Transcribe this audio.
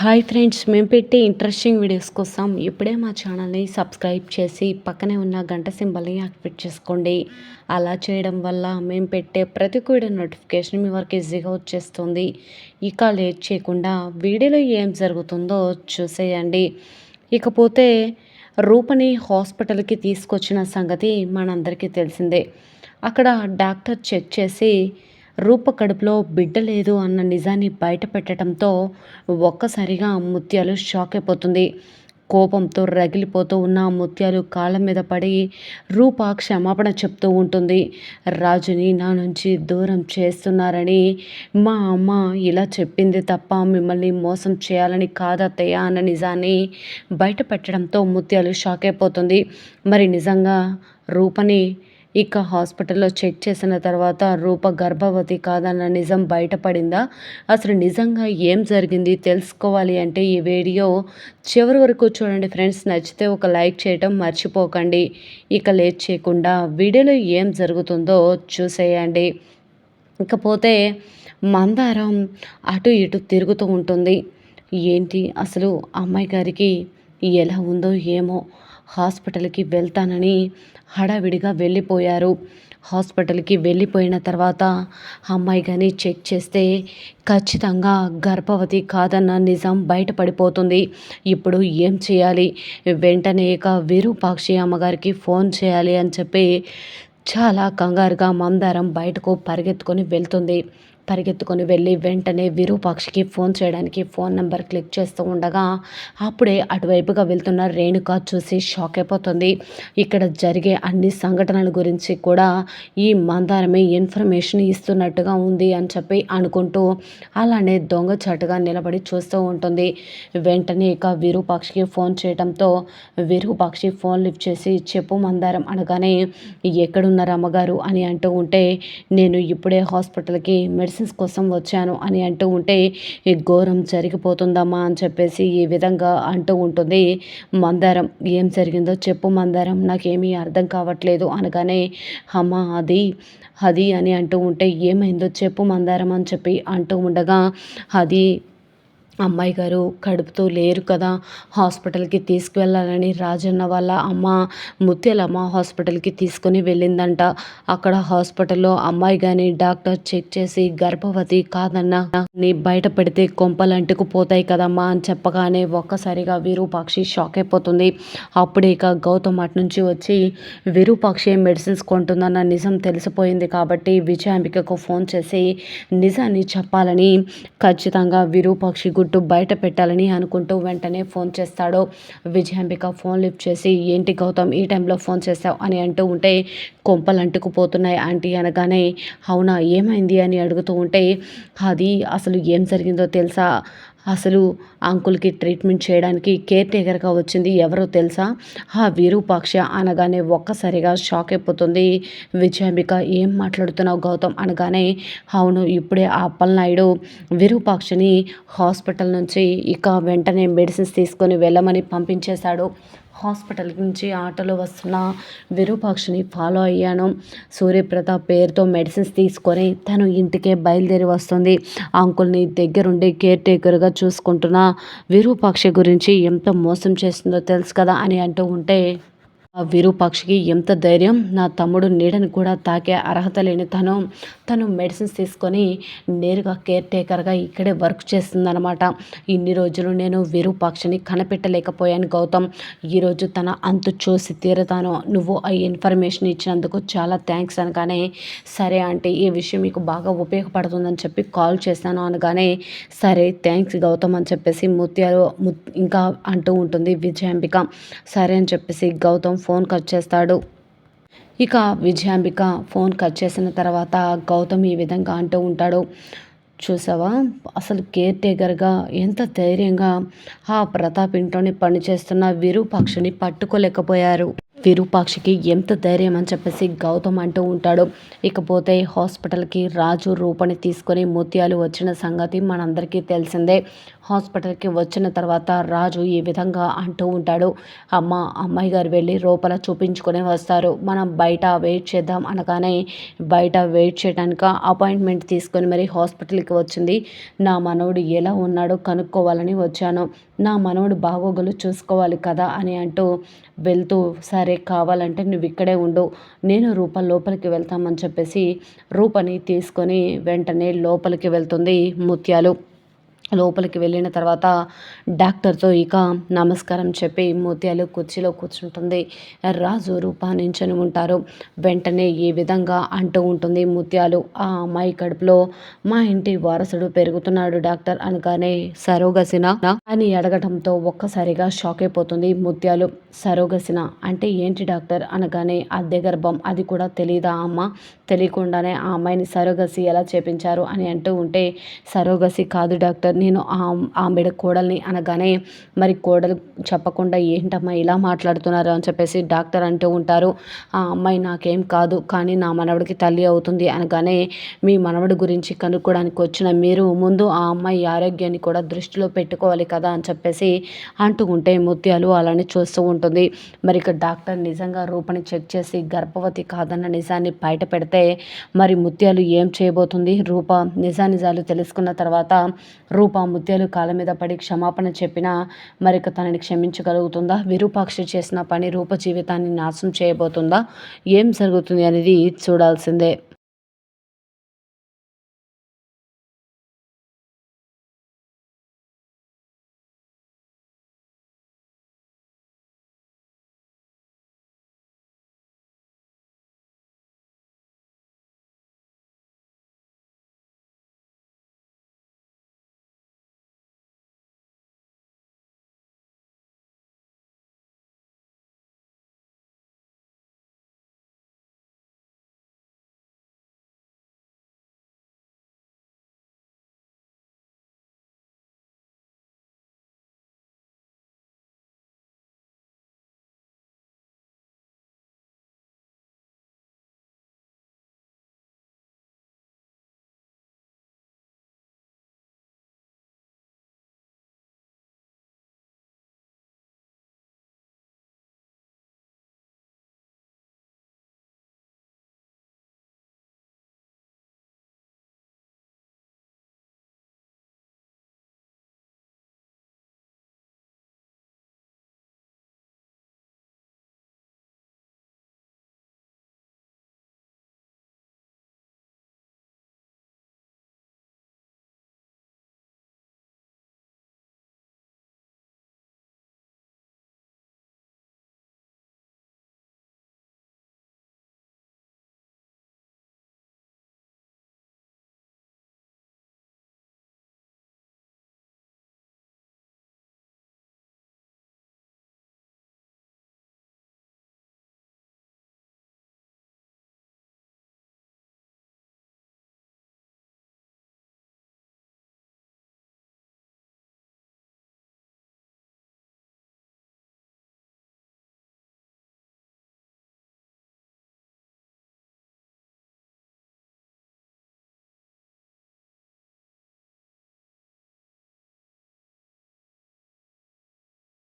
Hi friends మేము పెట్టే interesting videos కోసం ఇప్పుడే మా ఛానల్ని సబ్స్క్రైబ్ చేసి పక్కనే ఉన్న గంట సింబల్ని యాక్టివేట్ చేసుకోండి. అలా చేయడం వల్ల మేము పెట్టే ప్రతి కూడా నోటిఫికేషన్ మీ వరకు ఈజీగా వచ్చేస్తుంది. ఇక లేట్ చేయకుండా వీడియోలో ఏం జరుగుతుందో చూసేయండి. ఇకపోతే రూపని హాస్పిటల్కి తీసుకొచ్చిన సంగతి మనందరికీ తెలిసిందే. అక్కడ డాక్టర్ చెక్ చేసి రూప కడుపులో బిడ్డ లేదు అన్న నిజాన్ని బయటపెట్టడంతో ఒక్కసారిగా ముత్యాలు షాక్ అయిపోతుంది. కోపంతో రగిలిపోతూ ఉన్న ముత్యాలు కాళ్ళ మీద పడి రూప క్షమాపణ చెప్తూ ఉంటుంది. రాజుని నా నుంచి దూరం చేస్తున్నారని మా అమ్మ ఇలా చెప్పింది తప్ప మిమ్మల్ని మోసం చేయాలని కాదత్తయ్య అన్న నిజాన్ని బయట పెట్టడంతో ముత్యాలు షాక్ అయిపోతుంది. మరి నిజంగా రూపని ఇక హాస్పిటల్లో చెక్ చేసిన తర్వాత రూప గర్భవతి కాదన్న నిజం బయటపడిందా? అసలు నిజంగా ఏం జరిగింది? తెలుసుకోవాలి అంటే ఈ వీడియో చివరి వరకు చూడండి ఫ్రెండ్స్. నచ్చితే ఒక లైక్ చేయటం మర్చిపోకండి. ఇక లేట్ చేయకుండా వీడియోలో ఏం జరుగుతుందో చూసేయండి. ఇకపోతే మందారం అటు ఇటు తిరుగుతూ ఉంటుంది. ఏంటి? అసలు అమ్మాయి గారికి ఎలా ఉందో ఏమో హాస్పిటల్కి వెళ్తానని హడావిడిగా వెళ్ళిపోయారు. హాస్పిటల్కి వెళ్ళిపోయిన తర్వాత అమ్మాయి కానీ చెక్ చేస్తే ఖచ్చితంగా గర్భవతి కాదన్న నిజం బయటపడిపోతుంది. ఇప్పుడు ఏం చేయాలి? వెంటనే ఇక విరూపాక్షి అమ్మగారికి ఫోన్ చేయాలి అని చెప్పి చాలా కంగారుగా మందారం బయటకు పరిగెత్తుకొని వెళ్తుంది. పరిగెత్తుకొని వెళ్ళి వెంటనే విరూపాక్షికి ఫోన్ చేయడానికి ఫోన్ నెంబర్ క్లిక్ చేస్తూ ఉండగా అప్పుడే అటువైపుగా వెళ్తున్న రేణుక చూసి షాక్ అయిపోతుంది. ఇక్కడ జరిగే అన్ని సంఘటనల గురించి కూడా ఈ మందారమే ఇన్ఫర్మేషన్ ఇస్తున్నట్టుగా ఉంది అని చెప్పి అనుకుంటూ అలానే దొంగచాటుగా నిలబడి చూస్తూ ఉంటుంది. వెంటనే ఇక విరూపాక్షికి ఫోన్ చేయడంతో విరూపాక్షి ఫోన్ లిఫ్ట్ చేసి చెప్పు మందారం అనగానే ఎక్కడున్నారు అమ్మగారు? అని అంటూ ఉంటే నేను ఇప్పుడే హాస్పిటల్కి మెడిసిన్ మెడిసిన్స్ కోసం వచ్చాను అని అంటూ ఉంటే ఈ ఘోరం జరిగిపోతుందమ్మా అని చెప్పేసి ఈ విధంగా అంటూ ఉంటుంది. మందారం ఏం జరిగిందో చెప్పు మందారం నాకేమీ అర్థం కావట్లేదు అనగానే అమ్మ అది అది అని అంటూ ఉంటే ఏమైందో చెప్పు మందారం అని చెప్పి అంటూ ఉండగా అది అమ్మాయి గారు కడుపుతో లేరు కదా హాస్పిటల్కి తీసుకువెళ్ళాలని రాజన్న వాళ్ళ అమ్మ ముత్యాలమ్మ హాస్పిటల్కి తీసుకొని వెళ్ళిందంట. అక్కడ హాస్పిటల్లో అమ్మాయి కానీ డాక్టర్ చెక్ చేసి గర్భవతి కాదన్న నీ బయట పెడితే కొంపలు అంటుకుపోతాయి కదమ్మా అని చెప్పగానే ఒక్కసారిగా విరూపాక్షి షాక్ అయిపోతుంది. అప్పుడే ఇక గౌతమ్ అటు నుంచి వచ్చి విరూపాక్షి మెడిసిన్స్ కొంటుందన్న నిజం తెలిసిపోయింది కాబట్టి విజయాంబికకు ఫోన్ చేసి నిజాన్ని చెప్పాలని ఖచ్చితంగా విరూపాక్షి గుడ్ గుట్టు బయట పెట్టాలని అనుకుంటూ వెంటనే ఫోన్ చేస్తాడు. విజయాంబిక ఫోన్ లిఫ్ట్ చేసి ఏంటి గౌతమ్ ఈ టైంలో ఫోన్ చేస్తావు అని అంటూ ఉంటే కొంపలు అంటుకుపోతున్నాయి ఆంటీ అనగానే అవునా ఏమైంది? అని అడుగుతూ ఉంటే అది అసలు ఏం జరిగిందో తెలుసా? అసలు అంకుల్కి ట్రీట్మెంట్ చేయడానికి కేర్ టేకర్గా వచ్చింది ఎవరో తెలుసా? ఆ విరూపాక్ష అనగానే ఒక్కసారిగా షాక్ అయిపోతుంది. విజయాంబిక ఏం మాట్లాడుతున్నావు గౌతమ్? అనగానే అవును ఇప్పుడే ఆ అప్పలనాయుడు విరూపాక్షని హాస్పిటల్ నుంచి ఇక వెంటనే మెడిసిన్స్ తీసుకొని వెళ్ళమని పంపించేశాడు. హాస్పిటల్ నుంచి ఆటోలో వస్తున్న విరూపాక్షిని ఫాలో అయ్యాను. సూర్యప్రతాప్ పేరుతో మెడిసిన్స్ తీసుకొని తను ఇంటికే బయలుదేరి వస్తుంది. అంకుల్ని దగ్గరుండి కేర్ టేకర్గా చూసుకుంటున్న విరూపాక్షి గురించి ఎంత మోసం చేస్తుందో తెలుసు కదా అని అంటూ ఉంటే విరూపాక్షికి ఎంత ధైర్యం. నా తమ్ముడు నీడని కూడా తాకే అర్హత లేని తను. తను మెడిసిన్స్ తీసుకొని నేరుగా కేర్ టేకర్గా ఇక్కడే వర్క్ చేస్తుందనమాట ఇన్ని రోజులు నేను విరూపాక్షిని కనిపెట్టలేకపోయాను గౌతమ్. ఈరోజు తన అంతు చూసి తీరతాను. నువ్వు ఆ ఇన్ఫర్మేషన్ ఇచ్చినందుకు చాలా థ్యాంక్స్ అనగానే సరే అంటే ఈ విషయం మీకు బాగా ఉపయోగపడుతుందని చెప్పి కాల్ చేశాను అనగానే సరే థ్యాంక్స్ గౌతమ్ అని చెప్పేసి ముత్యాలు ఇంకా అంటూ ఉంటుంది విజయాంబిక. సరే అని చెప్పేసి గౌతమ్ ఫోన్ కట్ చేస్తాడు. ఇక విజయాంబిక ఫోన్ కట్ చేసిన తర్వాత గౌతమ్ ఈ విధంగా అంటూ ఉంటాడు. చూసావా? అసలు కేర్ టేకర్గా ఎంత ధైర్యంగా ఆ ప్రతాప్ ఇంట్లోనే పనిచేస్తున్న విరూపాక్షిని పట్టుకోలేకపోయారు. విరూపాక్షికి ఎంత ధైర్యం అని చెప్పేసి గౌతమ్ అంటూ ఉంటాడు. ఇకపోతే హాస్పిటల్కి రాజు రూపని తీసుకొని ముత్యాలు వచ్చిన సంగతి మనందరికీ తెలిసిందే. హాస్పిటల్కి వచ్చిన తర్వాత రాజు ఈ విధంగా అంటూ ఉంటాడు. అమ్మ అమ్మాయి గారు వెళ్ళి లోపల చూపించుకొని వస్తారు. మనం బయట వెయిట్ చేద్దాం అనగానే బయట వెయిట్ చేయడానికి అపాయింట్మెంట్ తీసుకొని మరి హాస్పిటల్కి వచ్చింది. నా మనవడు ఎలా ఉన్నాడో కనుక్కోవాలని వచ్చాను. నా మనవడు బాగోగులు చూసుకోవాలి కదా అని అంటూ వెళ్తూ సరే కావాలంటే నువ్వు ఇక్కడే ఉండు. నేను రూప లోపలికి వెళ్తామని చెప్పేసి రూపని తీసుకొని వెంటనే లోపలికి వెళ్తుంది ముత్యాలు. లోపలికి వెళ్ళిన తర్వాత డాక్టర్తో ఇక నమస్కారం చెప్పి ముత్యాలు కుర్చీలో కూర్చుంటుంది. రాజు రూపా నించొని ఉంటారు. వెంటనే ఈ విధంగా అంటూ ఉంటుంది ముత్యాలు. ఆ అమ్మాయి కడుపులో మా ఇంటి వారసుడు పెరుగుతున్నాడు డాక్టర్ అనగానే సరోగసిన అని అడగటంతో ఒక్కసారిగా షాక్ అయిపోతుంది ముత్యాలు. సరోగసిన అంటే ఏంటి డాక్టర్ అనగానే అద్దె గర్భం. అది కూడా తెలియదా అమ్మ? తెలియకుండానే ఆ అమ్మాయిని సరోగసి ఎలా చేపించారు అని అంటూ ఉంటే సరోగసి కాదు డాక్టర్. నేను ఆమెడ కోడల్ని అనగానే మరి కోడలు చెప్పకుండా ఏంటమ్మా ఇలా మాట్లాడుతున్నారు? అని చెప్పేసి డాక్టర్ అంటూ ఉంటారు. ఆ అమ్మాయి నాకేం కాదు కానీ నా మనవడికి తల్లి అవుతుంది అనగానే మీ మనవడి గురించి కనుక్కోవడానికి వచ్చిన మీరు ముందు ఆ అమ్మాయి ఆరోగ్యాన్ని కూడా దృష్టిలో పెట్టుకోవాలి కదా అని చెప్పేసి అంటూ ఉంటే ముత్యాలు అలానే చూస్తూ ఉంటుంది. మరి ఇక డాక్టర్ నిజంగా రూపని చెక్ చేసి గర్భవతి కాదన్న నిజాన్ని బయట పెడితే మరి ముత్యాలు ఏం చేయబోతుంది? రూప నిజానిజాలు తెలుసుకున్న తర్వాత రూప రూప ముత్యాలు కాళ్ళ మీద పడి క్షమాపణ చెప్పినా మరిక తనని క్షమించగలుగుతుందా? విరూపాక్షి చేసిన పని రూప జీవితాన్ని నాశనం చేయబోతుందా? ఏం జరుగుతుంది అనేది చూడాల్సిందే.